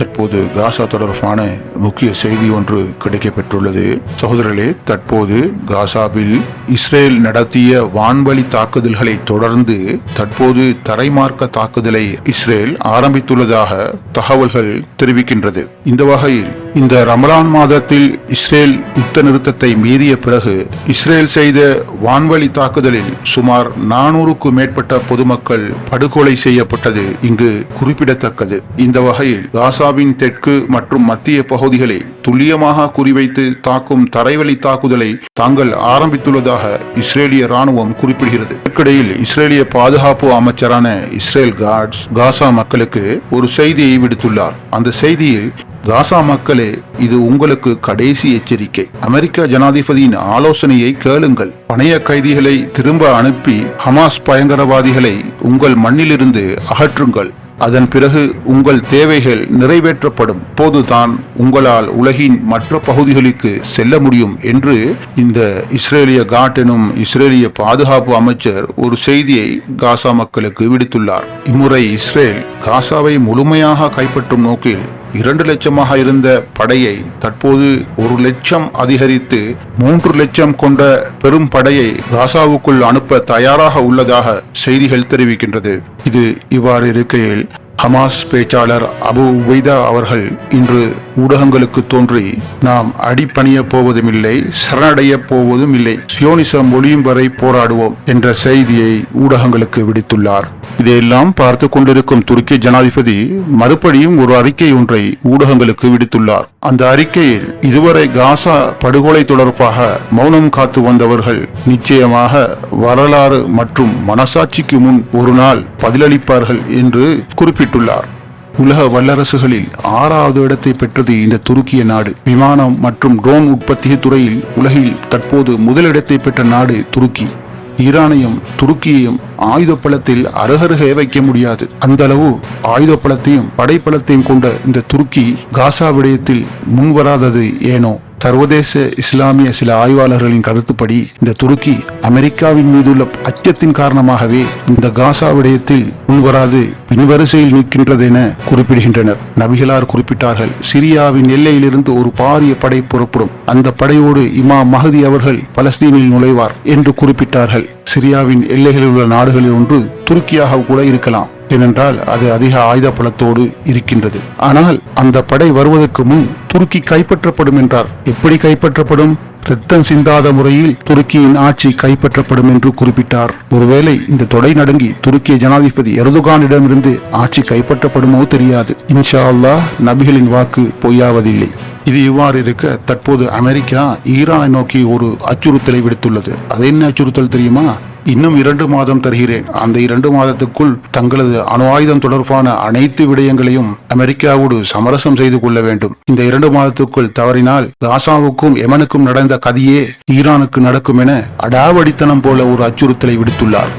தற்போது காசா தொடர்பான முக்கிய செய்தி ஒன்று கிடைக்கப்பெற்றுள்ளது. சகோதரர்களே தற்போது காசாவில் இஸ்ரேல் நடத்திய வான்வழி தாக்குதல்களை தொடர்ந்து தற்போது தரைமார்க்க தாக்குதலை இஸ்ரேல் ஆரம்பித்துள்ளதாக தகவல்கள் தெரிவிக்கின்றது. இந்த வகையில் இந்த ரமலான் மாதத்தில் இஸ்ரேல் யுத்த நிறுத்தத்தை மீறிய பிறகு இஸ்ரேல் செய்த வான்வழி தாக்குதலில் சுமார் நானூறுக்கும் மேற்பட்ட பொதுமக்கள் படுகொலை செய்யப்பட்டது இங்கு குறிப்பிடத்தக்கது. இந்த வகையில் காசாவின் தெற்கு மற்றும் மத்திய பகுதிகளை துல்லியமாக குறிவைத்து தாக்கும் தரைவழி தாக்குதலை தாங்கள் ஆரம்பித்துள்ளதாக இஸ்ரேலிய ராணுவம் குறிப்பிடுகிறது. இதற்கிடையில் இஸ்ரேலிய பாதுகாப்பு அமைச்சரான இஸ்ரேல் கார்ட்ஸ் காசா மக்களுக்கு ஒரு செய்தியை விடுத்துள்ளார். அந்த செய்தியில் காசா மக்களே இது உங்களுக்கு கடைசி எச்சரிக்கை. அமெரிக்க ஜனாதிபதியின் ஆலோசனையை கேளுங்கள். பணைய கைதிகளை திரும்ப அனுப்பி ஹமாஸ் பயங்கரவாதிகளை உங்கள் மண்ணிலிருந்து அகற்றுங்கள். அதன் பிறகு உங்கள் தேவைகள் நிறைவேற்றப்படும். போதுதான் உங்களால் உலகின் மற்ற பகுதிகளுக்கு செல்ல முடியும் என்று இந்த இஸ்ரேலிய காட் எனும் இஸ்ரேலிய பாதுகாப்பு அமைச்சர் ஒரு செய்தியை காசா மக்களுக்கு விடுத்துள்ளார். இம்முறை இஸ்ரேல் காசாவை முழுமையாக கைப்பற்றும் நோக்கில் இரண்டு லட்சமாக இருந்த படையை தற்போது ஒரு லட்சம் அதிகரித்து மூன்று லட்சம் கொண்ட பெரும் படையை காசாவுக்குள் அனுப்ப தயாராக உள்ளதாக செய்திகள் தெரிவிக்கின்றது. இது இவ்வாறு இருக்கையில் ஹமாஸ் பேச்சாளர் அபு உபைதா அவர்கள் இன்று ஊடகங்களுக்கு தோன்றி நாம் அடிப்பணிய போவதும் இல்லை சரணடைய போவதும் இல்லை சியோனிசம் ஒளியும் வரை போராடுவோம் என்ற செய்தியை ஊடகங்களுக்கு விடுத்துள்ளார். இதையெல்லாம் பார்த்து கொண்டிருக்கும் துருக்கிய ஜனாதிபதி மறுபடியும் ஒரு அறிக்கை ஒன்றை ஊடகங்களுக்கு விடுத்துள்ளார். அந்த அறிக்கையில் இதுவரை காசா படுகொலை தொடர்பாக மௌனம் காத்து வந்தவர்கள் நிச்சயமாக வரலாறு மற்றும் மனசாட்சிக்கு முன் ஒரு நாள் பதிலளிப்பார்கள் என்று குறிப்பிட்டுள்ளார் உலக வல்லரசுகளில் ஆறாவது இடத்தை பெற்றது இந்த துருக்கிய நாடு. விமானம் மற்றும் ட்ரோன் உற்பத்தி துறையில் உலகில் தற்போது முதலிடத்தை பெற்ற நாடு துருக்கி. ஈரானையும் துருக்கியையும் ஆயுத பலத்தில் அருகருகே வைக்க முடியாது. அந்த அளவு ஆயுத பலத்தையும் படைப்பலத்தையும் கொண்ட இந்த துருக்கி காசா விடயத்தில் முன்வராதது ஏனோ? சர்வதேச இஸ்லாமிய சில ஆய்வாளர்களின் கருத்துப்படி இந்த துருக்கி அமெரிக்காவின் மீதுள்ள அச்சத்தின் காரணமாகவே இந்த காசா விடயத்தில் உள்வராது பின்வரிசையில் நிற்கின்றது என குறிப்பிடுகின்றனர். நபிகளார் குறிப்பிட்டார்கள் சிரியாவின் எல்லையிலிருந்து ஒரு பாரிய படை புறப்படும். அந்த படையோடு இமாம் மஹதி அவர்கள் பலஸ்தீனில் நுழைவார் என்று குறிப்பிட்டார்கள். சிரியாவின் எல்லைகளில் உள்ள நாடுகளில் ஒன்று துருக்கியாக கூட இருக்கலாம். ஏனென்றால் அது அதிக ஆயுத பலத்தோடு இருக்கின்றது. ஆனால் அந்த படை வருவதற்கு முன் துருக்கி கைப்பற்றப்படும் என்றார். எப்படி கைப்பற்றப்படும்? ரத்தம் சிந்தாத முறையில் துருக்கியின் ஆட்சி கைப்பற்றப்படும் என்று குறிப்பிட்டார். ஒருவேளை இந்த தொடை நடுங்கி துருக்கிய ஜனாதிபதி எருதுகானிடமிருந்து ஆட்சி கைப்பற்றப்படுமோ தெரியாது. இன்ஷா அல்லாஹ் நபிகளின் வாக்கு பொய்யாவதில்லை. இது இவ்வாறு இருக்க தற்போது அமெரிக்கா ஈரானை நோக்கி ஒரு அச்சுறுத்தலை விடுத்துள்ளது. அது என்ன அச்சுறுத்தல் தெரியுமா? இன்னும் இரண்டு மாதம் தருகிறேன். அந்த இரண்டு மாதத்துக்குள் தங்களது அணு ஆயுதம் தொடர்பான அனைத்து விடயங்களையும் அமெரிக்காவோடு சமரசம் செய்து கொள்ள வேண்டும். இந்த இரண்டு மாதத்துக்குள் தவறினால் காசாவுக்கும் எமனுக்கும் நடந்த கதையே ஈரானுக்கு நடக்கும் என அடாவடித்தனம் போல ஒரு அச்சுறுத்தலை விடுத்துள்ளார்.